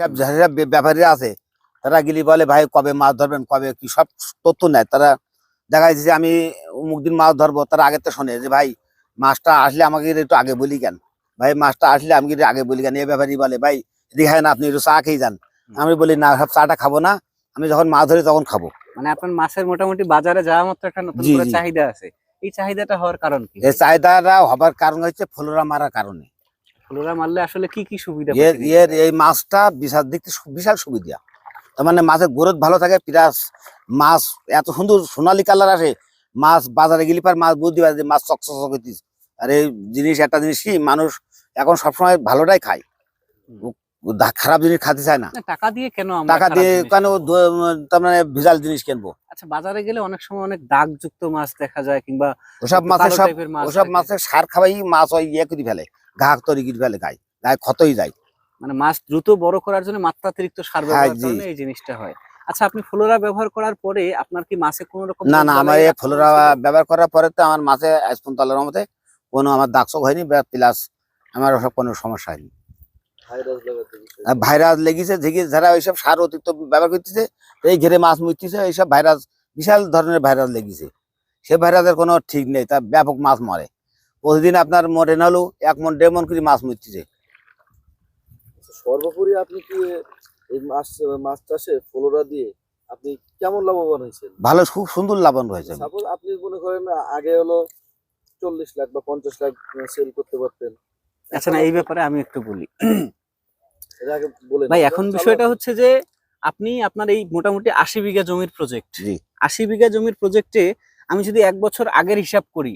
সব যেসব ব্যাপারীরা আছে তারা গেলি বলে ভাই কবে মাছ ধরবেন? কবে কি সব তথ্য নেয়? তারা দেখা যাচ্ছে যে আমি অমুক দিন মাছ ধরবো। তারা আগে তো শোনে যে ভাই মাছটা আসলে আমাকে একটু আগে বলি কেন? ভাই মাছটা আসলে একটু আগে বলি কেন? এই ব্যাপারই বলে ভাই হয় না আপনি একটু চা খেয়ে যান। আমি বলি না সব চাটা খাব না। আমি যখন মাছ ধরি তখন খাব। মানে আপনার মাছের মোটামুটি বাজারে যাওয়া মাত্র একটা নতুন। চাহিদা আছে। এই চাহিদাটা হওয়ার কারণ কি? এই চাহিদাটা হবার কারণ হচ্ছে ফলোরা মারার কারণে। ফ্লোরা মারলে আসলে কি কি সুবিধা এর এর এই মাছটা বিশাল সু- বিশাল সুবিধা। তার মানে মাছের গ্রোথ ভালো থাকে প্লাস মাছ এত সুন্দর সোনালী কালার আসে। মাছ বাজারে গেলে পার মাছ বুঝতে পারে যে মাছ চকচক আর এই জিনিস একটা জিনিস কি মানুষ এখন সবসময় ভালোটাই খায়। খারাপ জিনিস খেতে চায় না। টাকা দিয়ে কেন টাকা দিয়ে কেন তার মানে ভেজাল জিনিস কিনবো? আচ্ছা বাজারে গেলে অনেক সময় অনেক দাগযুক্ত মাছ দেখা যায় কিংবা ওসব মাছের সব ওসব মাছের সার খাওয়াই মাছ ওই ইয়ে করে ফেলে। ঘাক তৈরি করে ফেলে গায়ে গায়ে ক্ষতই যায়। মানে মাছ দ্রুত বড় করার জন্য মাত্রাতিরিক্ত সার হ্যাঁ, ব্যবহার জি। কারণে এই জিনিসটা হয়। আচ্ছা আপনি ফ্লোরা ব্যবহার করার পরে আপনার কি মাছে কোনো রকম না না আমার এই ফ্লোরা ব্যবহার করার পরে তো আমার মাছে আইসপুন তলার মধ্যে কোনো আমার দাগসক হয়নি বা প্লাস আমার ওসব কোনো সমস্যা হয়নি। ভাইরাস লেগেছে যেগে যারা ওইসব সার অতিরিক্ত ব্যবহার করতেছে এই ঘেরে মাছ মুততেছে এইসব ভাইরাস বিশাল ধরনের ভাইরাস লেগেছে। সে ভাইরাসের কোনো ঠিক নেই তা ব্যাপক মাছ মরে। প্রতিদিন আপনার মরে নাহলেও এক মন দেড় মন করে মাছ মুততেছে সর্বোপরি আপনি কি এই মাছ মাছ চাষে ফলোরা দিয়ে আপনি কেমন লাভবান হয়েছেন? ভালো খুব সুন্দর লাভবান হয়েছে সাপোজ আপনি মনে করেন আগে হলো চল্লিশ লাখ বা পঞ্চাশ লাখ সেল করতে পারতেন। আচ্ছা না এই ব্যাপারে আমি একটু বলি। ভাই এখন বিষয়টা হচ্ছে যে আপনি আপনার এই মোটামুটি আশি বিঘা জমির প্রজেক্ট। আশি বিঘা জমির প্রজেক্টে আমি যদি এক বছর আগের হিসাব করি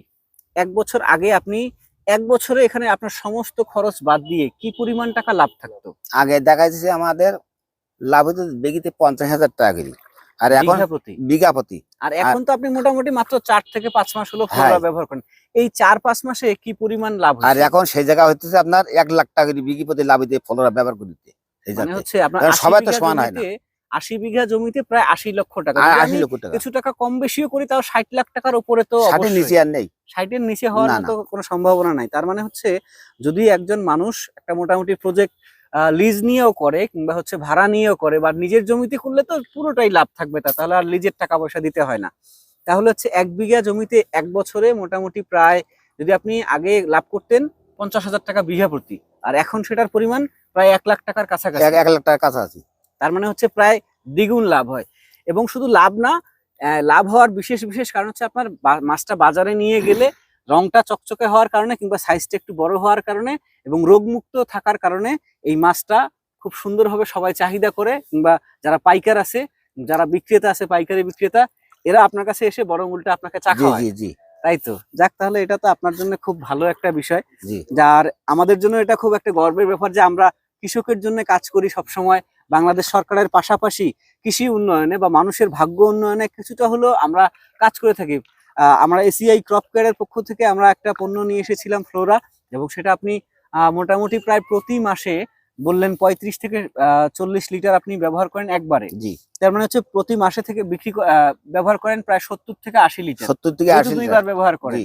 এক বছর আগে আপনি এক বছরে এখানে আপনার সমস্ত খরচ বাদ দিয়ে কি পরিমাণ টাকা লাভ থাকতো? আগে দেখা যাচ্ছে আমাদের লাভ হতো বেগিতে পঞ্চাশ হাজার টাকা করে আর এখন বিঘা প্রতি আর এখন তো আপনি মোটামুটি মাত্র চার থেকে পাঁচ মাস হলো হ্যাঁ। ব্যবহার করেন। এই চার পাঁচ মাসে কি পরিমাণ লাভ আর এখন সেই জায়গা হইতেছে আপনার এক লাখ টাকা করে বিঘি প্রতি লাভ হইতে ফলরা ব্যবহার করিতে এই মানে হচ্ছে আপনার সবাই তো সমান হয় না। আশি বিঘা জমিতে প্রায় আশি লক্ষ টাকা। আশি লক্ষ টাকা। কিছু টাকা কম বেশিও করি তাও ষাট লাখ টাকার উপরে তো নিচে আর নেই। ষাটের নিচে হওয়ার মতো কোনো সম্ভাবনা নাই। তার মানে হচ্ছে যদি একজন মানুষ একটা মোটামুটি প্রজেক্ট লিজ নিয়েও করে কিংবা হচ্ছে ভাড়া নিয়েও করে বা নিজের জমিতে করলে তো পুরোটাই লাভ থাকবে তা তাহলে আর লিজের টাকা পয়সা দিতে হয় না। তাহলে হচ্ছে এক বিঘা জমিতে এক বছরে মোটামুটি প্রায় যদি আপনি আগে লাভ করতেন পঞ্চাশ হাজার টাকা বিঘা প্রতি আর এখন সেটার পরিমাণ প্রায় এক লাখ টাকার কাছাকাছি। এক লাখ টাকার কাছাকাছি। তার মানে হচ্ছে প্রায় দ্বিগুণ লাভ হয়। এবং শুধু লাভ না লাভ হওয়ার বিশেষ বিশেষ কারণ হচ্ছে আপনার মাছটা বাজারে নিয়ে গেলে রংটা চকচকে হওয়ার কারণে কিংবা সাইজটা একটু বড় হওয়ার কারণে এবং রোগমুক্ত থাকার কারণে এই মাছটা খুব সুন্দরভাবে সবাই চাহিদা করে কিংবা যারা পাইকার আছে যারা বিক্রেতা আছে পাইকারি বিক্রেতা এরা আপনার কাছে এসে বড় উল্টা আপনাকে চা জি জি জি। তাই তো? যাক তাহলে এটা তো আপনার জন্য খুব ভালো একটা বিষয়। যার আমাদের জন্য এটা খুব একটা গর্বের ব্যাপার যে আমরা কৃষকের জন্য কাজ করি সব সময় বাংলাদেশ সরকারের পাশাপাশি কৃষি উন্নয়নে বা মানুষের ভাগ্য উন্নয়নে কিছুটা হলেও আমরা কাজ করে থাকি। আমরা এসিআই ক্রপ কেয়ারের পক্ষ থেকে আমরা একটা পণ্য নিয়ে এসেছিলাম ফ্লোরা এবং সেটা আপনি আহ, মোটামুটি প্রায় প্রতি মাসে বললেন পঁয়ত্রিশ থেকে চল্লিশ লিটার আপনি ব্যবহার করেন একবারে। জি। তার মানে হচ্ছে প্রতি মাসে থেকে বিক্রি আহ, ব্যবহার করেন প্রায় সত্তর থেকে আশি লিটার। সত্তর থেকে আশি দুইবার ব্যবহার করেন।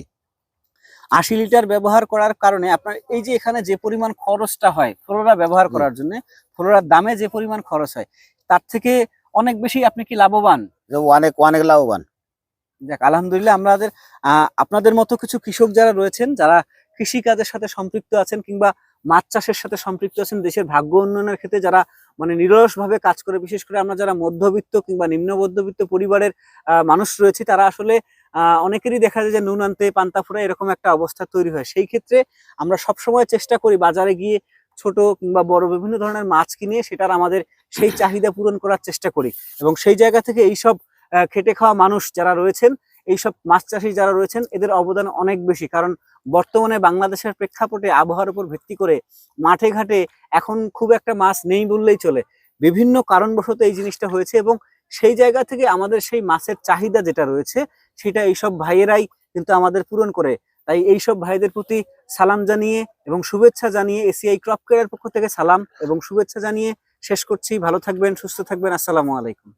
আশি লিটার ব্যবহার করার কারণে আপনার এই যে এখানে যে পরিমাণ খরচটা হয় ফ্লোরা ব্যবহার করার জন্য ফ্লোরার দামে যে পরিমাণ খরচ হয় তার থেকে অনেক বেশি আপনি কি লাভবান? অনেক অনেক লাভবান। যাক আলহামদুলিল্লাহ আমাদের আপনাদের মতো কিছু কৃষক যারা রয়েছেন যারা কৃষি কাজের সাথে সম্পৃক্ত আছেন কিংবা মাছ চাষের সাথে সম্পৃক্ত আছেন দেশের ভাগ্য উন্নয়নের ক্ষেত্রে যারা মানে নিরলস ভাবে কাজ করে বিশেষ করে আমরা যারা মধ্যবিত্ত কিংবা নিম্ন মধ্যবিত্ত পরিবারের মানুষ রয়েছে তারা আসলে অনেকেরই দেখা যায় যে নুন আনতে পান্তা ফুরা এরকম একটা অবস্থা তৈরি হয়। সেই ক্ষেত্রে আমরা সবসময় চেষ্টা করি বাজারে গিয়ে ছোট কিংবা বড় বিভিন্ন ধরনের মাছ কিনে সেটার আমাদের সেই চাহিদা পূরণ করার চেষ্টা করি। এবং সেই জায়গা থেকে এইসব খেটে খাওয়া মানুষ যারা রয়েছেন, এইসব মাছ চাষি যারা রয়েছেন, এদের অবদান অনেক বেশি। কারণ বর্তমানে বাংলাদেশের প্রেক্ষাপটে আবহাওয়ার উপর ভিত্তি করে মাঠে ঘাটে এখন খুব একটা মাছ নেই বললেই চলে। বিভিন্ন কারণবশত এই জিনিসটা হয়েছে এবং সেই জায়গা থেকে আমাদের সেই মাছের চাহিদা যেটা রয়েছে, সেটা এইসব ভাইয়েরাই কিন্তু আমাদের পূরণ করে। তাই এইসব ভাইদের প্রতি সালাম জানিয়ে এবং শুভেচ্ছা জানিয়ে এসিআই ক্রপ কেয়ারের পক্ষ থেকে সালাম এবং শুভেচ্ছা জানিয়ে শেষ করছি। ভালো থাকবেন, সুস্থ থাকবেন। আসসালামু আলাইকুম।